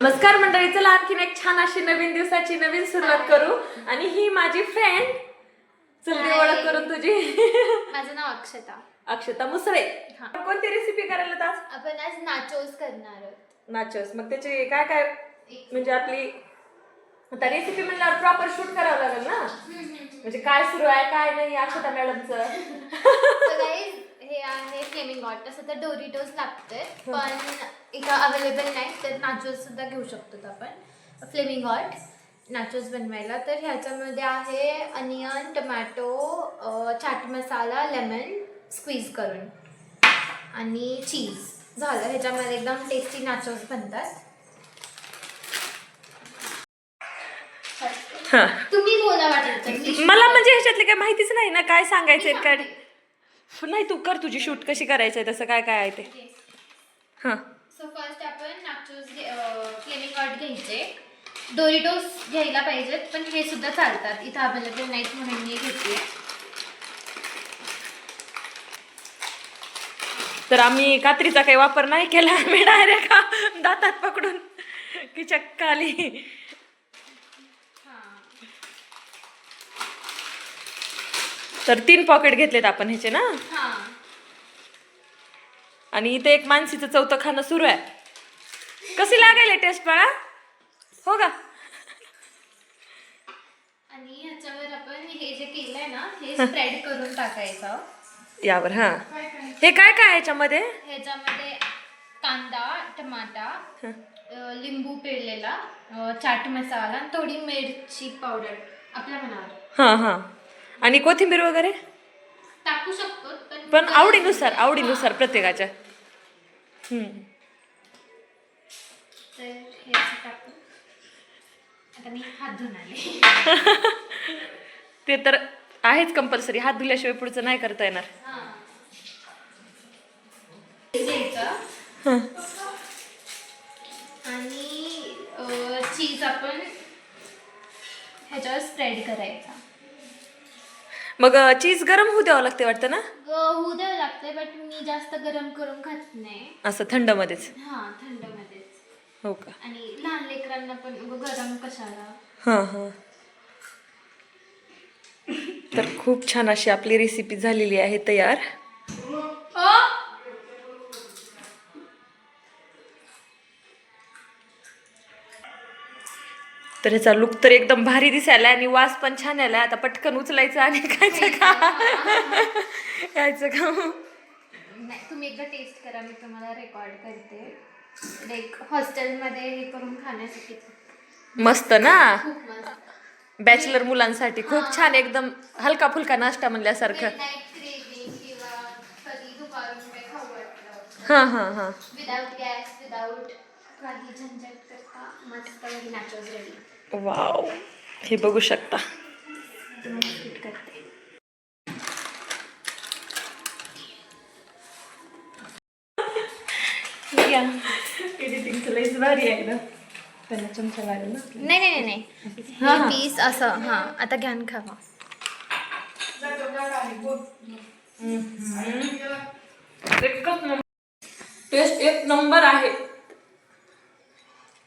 नमस्कार मंडळी चला आणखीन एक छान अशी नवीन दिवसाची नवीन सुरुवात करू. आणि ही माझी फ्रेंड चल. ओळख करून तुझी. माझं नाव अक्षता. अक्षता मुसळे हा. कोणती रेसिपी करायला आज आपण आज नाचोस करणार आहोत. नाचस मग त्याची काय काय? म्हणजे आपली आता रेसिपी म्हणल्यावर प्रॉपर शूट करावं लागेल ना? म्हणजे काय सुरू आहे काय नाही अक्षता मॅडमचं तर guys, हे आहे फ्लेमिंग हॉट तसं तर डोरिटोज लागते पण इथं अवेलेबल नाही तर नाचोस सुद्धा घेऊ शकतो आपण. फ्लेमिंग हॉट नाचोस बनवायला. तर ह्याच्यामध्ये आहे onion tomato chaat masala lemon squeeze करून. आणि चीज झालं. ह्याच्यामध्ये एकदम टेस्टी नाचोस बनतात. हा. तुम्ही बोला मी मला म्हणजे ह्याच्यातले काय माहितीच नाही ना. काय सांगायचंय काय नाही तू कर तुझी शूट कशी करायचंय. तसं काय काय आहे ते. हा सो फर्स्ट आपण नाचोस फ्लेमिंग हॉट घ्यायचे डोरिटोस घ्यायला पाहिजेत पण हे सुद्धा चालतात. इथं अवेलेबल नाहीत म्हणून मी घेते. तर आम्ही कात्रीचा काही वापर नाही केला आम्ही डायरेक्ट दातात पकडून की चक्क आली तर तीन पॉकेट घेतलेत आपण ह्याचे ना? हां. आणि इथे एक मानसीचं चौथं खाणं सुरू आहे. कशी लागायला टेस्ट बाळा? हो का? आणि ह्याच्यावर आपण हे जे केलंय ना हे स्प्रेड करून टाकायचं. यावर हा. हे काय काय याच्यामध्ये? ह्याच्यामध्ये कांदा टमाटा लिंबू पिळलेला अ, चाट मसाला आणि थोडी मिरची पावडर. आपल्या मनावर. हा हा. आणि कोथिंबीर वगैरे? टाकू शकतो पण पण आवडीनुसार आवडीनुसार प्रत्येकाच्या. हम्म. आता मी हात धुवून आले ते तर आहेच कंपल्सरी हात धुल्याशिवाय पुढचं नाही करता येणार. हं. आणि चीज आपण ह्याच्यावर स्प्रेड करायचा. मग चीज गरम होऊ द्यावं लागते वाटतं ना? होऊ द्यावं लागतंय बट मी जास्त गरम करून खात नाही. असं थंडमध्येच. हा थंडमध्येच. हो का? आणि लहान लेकरांना पण गरम कशाला? हां हां. तर खूप छान अशी आपली रेसिपी झालेली आहे तयार. तर ह्याचा लुक तर एकदम भारी दिसायला आणि वास पण छान आलाय आता पटकन उचलायचं आणि खायचं का? खायचं का? तुम्ही एकदा टेस्ट करा मी तुम्हाला रेकॉर्ड करते. लाईक हॉस्टेलमध्ये हे करून खाण्यासाठी मस्त ना? खूप मस्त. बॅचलर मुलांसाठी खूप छान एकदम हलका फुलका नाश्ता म्हणल्यासारखं. नाईट क्रेविंग किंवा कधी दुपारून काही खाऊ वाटलं. हां हां हां. विदाउट गॅस विदाउट काही झंझट करता मस्त वगैरे नॅचरल रेडी वाव हे बघू शकता. तुम्हाला स्वीट करते एडिटिंगचं लईच भारी आहे ना. त्यांना चमचा लागेल ना. नाही नाही नाही हा, हा. नाही पीस असं हां आता घ्यान खावा एकच नंबर टेस्ट एक नंबर आहे.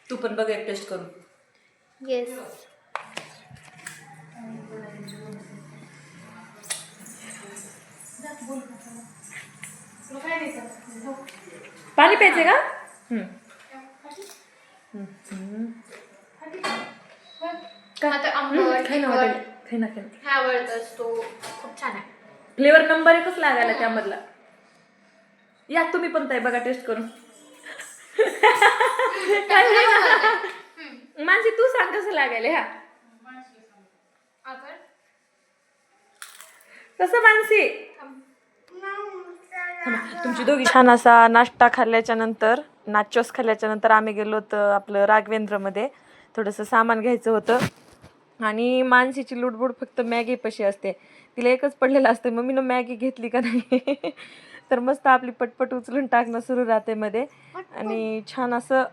तू पण बघ एक टेस्ट करून. येस पाणी प्यायचे का? हा फ्लेवर नंबर एकच लागायला त्यामधला. या तुम्ही पण ताई बघा टेस्ट करून. मानसी तू सांग कसं लागायला ह्या कसं मानसी? तुमची दोघी छान असा नाश्ता खाल्ल्याच्या नंतर नाचोस खाल्ल्याच्या नंतर आम्ही गेलो होतो आपलं राघवेंद्रमध्ये. थोडंसं सामान घ्यायचं होतं. आणि मानसीची लुडबुड फक्त मॅगी पशी असते. तिला एकच पडलेलं असतं मम्मीनं मॅगी घेतली का नाही? तर मस्त आपली पटपट उचलून टाकणं सुरू राहते मध्ये. आणि छान असं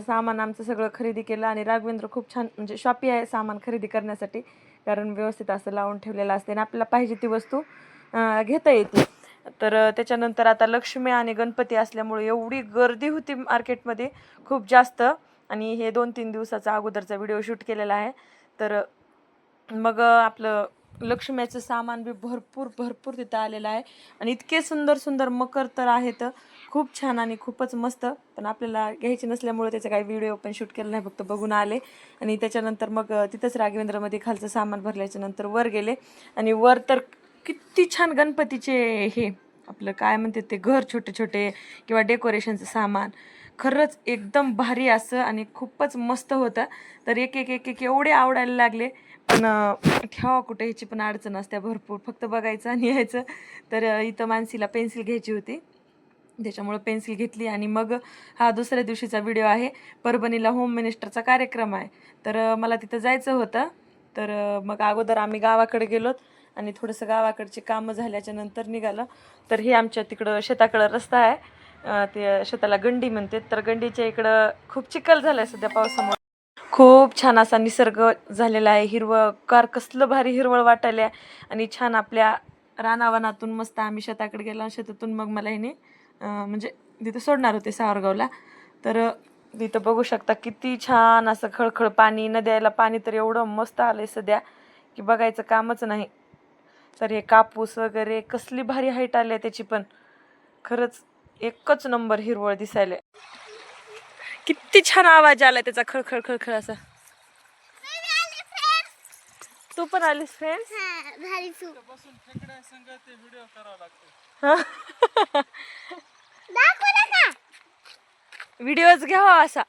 सामान आमचं सगळं खरेदी केलं आणि राघवेंद्र खूप छान म्हणजे शॉपी आहे सामान खरेदी करण्यासाठी. कारण व्यवस्थित असं लावून ठेवलेलं असते आणि आपल्याला पाहिजे ती वस्तू घेता येते. तर त्याच्यानंतर आता लक्ष्मी आणि गणपती असल्यामुळे एवढी गर्दी होती मार्केटमध्ये खूप जास्त. आणि हे दोन तीन दिवसाचा अगोदरचा व्हिडिओ शूट केलेला आहे. तर मग आपलं लक्ष्म्याचं सामान बी भरपूर भरपूर तिथं आलेलं आहे. आणि इतके सुंदर सुंदर मकर तर आहेत. खूप छान आणि खूपच मस्त. पण आपल्याला घ्यायचे नसल्यामुळे त्याचा काही व्हिडिओ पण शूट केला नाही फक्त बघून आले. आणि त्याच्यानंतर मग तिथंच राघवेंद्रमध्ये खालचं सामान भरल्याच्या नंतर वर गेले. आणि वर तर किती छान गणपतीचे हे आपलं काय म्हणते ते घर छोटे छोटे किंवा डेकोरेशनचं सामान. खरंच एकदम भारी असं आणि खूपच मस्त होतं. तर एक एक एक एक एवढे आवडायला लागले. पण ठेवा कुठे ह्याची पण अडचण असते भरपूर. फक्त बघायचं आणि यायचं. तर इथं मानसीला पेन्सिल घ्यायची होती. त्याच्यामुळं पेन्सिल घेतली आणि मग हा दुसऱ्या दिवशीचा व्हिडिओ आहे. परभणीला होम मिनिस्टरचा कार्यक्रम आहे. तर मला तिथं जायचं होतं. तर मग अगोदर आम्ही गावाकडे गेलोत. आणि थोडंसं गावाकडचे कामं झाल्याच्यानंतर निघालं. तर हे आमच्या तिकडं शेताकडं रस्ता आहे. ते शेताला गंडी म्हणते तर गंडीच्या इकडं खूप चिखल झालं आहे सध्या पावसामुळे. खूप छान असा निसर्ग झालेला आहे. हिरवं कार कसलं भारी हिरवळ वाटायला आणि छान आपल्या रानावनातून मस्त आम्ही शेताकडे गेलो शेतातून मग मला ह्याने म्हणजे तिथं सोडणार होते सावरगावला. तर तिथं बघू शकता किती छान असं खळखळ पाणी नद्याला पाणी तर एवढं मस्त आलं आहे सध्या की बघायचं कामच नाही. तर हे कापूस वगैरे कसली भारी हाईट आली आहे त्याची पण. खरंच एकच नंबर हिरवळ दिसायला. किती छान आवाज आला त्याचा खळखळ खळखळ असा. तू पण आलीस फ्रेंड्स व्हिडिओज घ्यावा असा.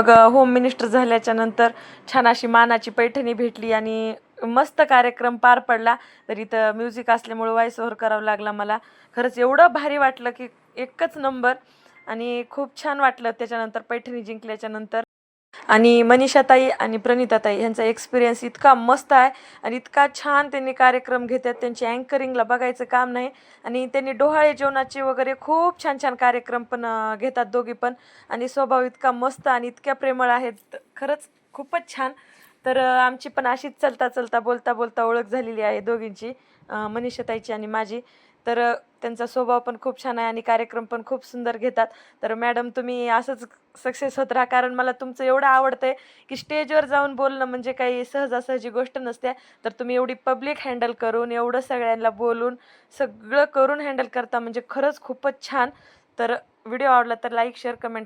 मग होम मिनिस्टर झाल्याच्यानंतर छान अशी मानाची पैठणी भेटली आणि मस्त कार्यक्रम पार पडला. तर इथं म्युझिक असल्यामुळं व्हॉइस ओव्हर करावं लागला मला. खरंच एवढं भारी वाटलं की एकच नंबर आणि खूप छान वाटलं त्याच्यानंतर पैठणी जिंकल्याच्यानंतर आणि मनीषाताई आणि प्रणिताताई ह्यांचा एक्सपिरियन्स इतका मस्त आहे आणि इतका छान त्यांनी कार्यक्रम घेतात. त्यांची अँकरिंगला बघायचं काम नाही. आणि त्यांनी डोहाळे जेवणाचे वगैरे खूप छान छान कार्यक्रम पण घेतात दोघी पण. आणि स्वभाव इतका मस्त आणि इतक्या प्रेमळ आहेत. खरंच खूपच छान. तर आमची पण अशीच चलता चलता बोलता बोलता ओळख झालेली आहे दोघींची. मनीषाताईची आणि माझी. तर त्यांचा स्वभाव पण खूप छान आहे आणि कार्यक्रम पण खूप सुंदर घेतात. तर मॅडम तुम्ही असंच सक्सेस होत राहा कारण मला तुमचं एवढं आवडतं आहे की स्टेजवर जाऊन बोलणं म्हणजे काही सहजासहजी गोष्ट नसते. तर तुम्ही एवढी पब्लिक हँडल करून एवढं सगळ्यांना बोलून सगळं करून हँडल करता म्हणजे खरंच खूपच छान. तर व्हिडिओ आवडला तर लाईक शेअर कमेंट